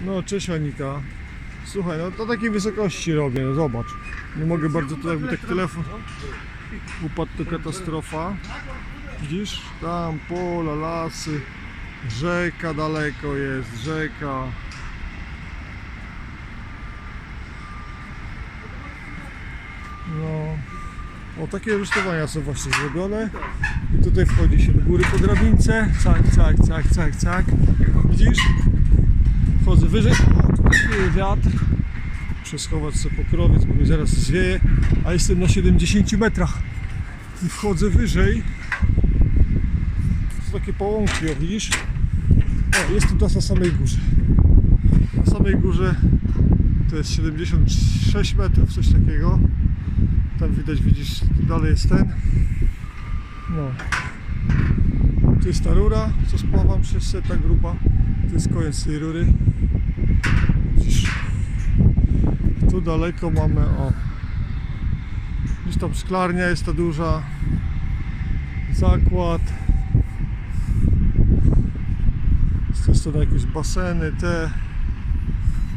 No, cześć Anika. Słuchaj, no to takiej wysokości robię, no zobacz. Nie mogę bardzo tu jakby tak telefon upadł, to katastrofa. Widzisz? Tam pola, lasy, rzeka daleko jest, rzeka. No, o takie rusztowania są właśnie zrobione. I tutaj wchodzi się do góry po drabince. Cak, cak, cak, cak, cak. Widzisz? Wyżej. Wiatr. Muszę sobie pokrowiec, bo mi zaraz zwieje. A jestem na 70 metrach. I wchodzę wyżej. To są takie połąki, o widzisz? O, jestem teraz na samej górze. Na samej górze to jest 76 metrów, coś takiego. Tam widać, widzisz, dalej jest ten. No. Tu jest ta rura, co spławam przez seta gruba. Tu jest koniec tej rury. Tu daleko mamy, o. Gdzieś tam szklarnia jest ta duża. Zakład. Strony jakieś baseny, te.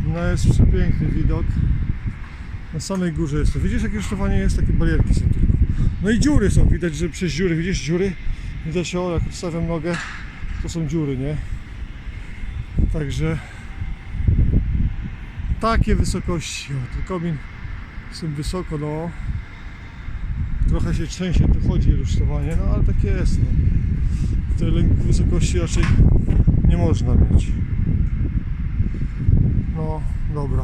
No jest przepiękny widok. Na samej górze jest to. Widzisz jakie rusztowanie jest? Takie barierki są tylko. No i dziury są, widać, że przez dziury, widzisz dziury? Widać o, jak odstawiam nogę, to są dziury, nie? Także takie wysokości. O, ten komin jest wysoko, no. Trochę się trzęsie, tu chodzi rusztowanie, no ale tak jest. No. Tej wysokości raczej nie można mieć. No, dobra.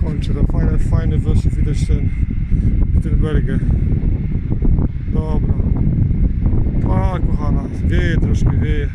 Kończę, tam fajny, fajny właśnie widać ten. Dobra. A, kochana, wieje troszkę, wieje.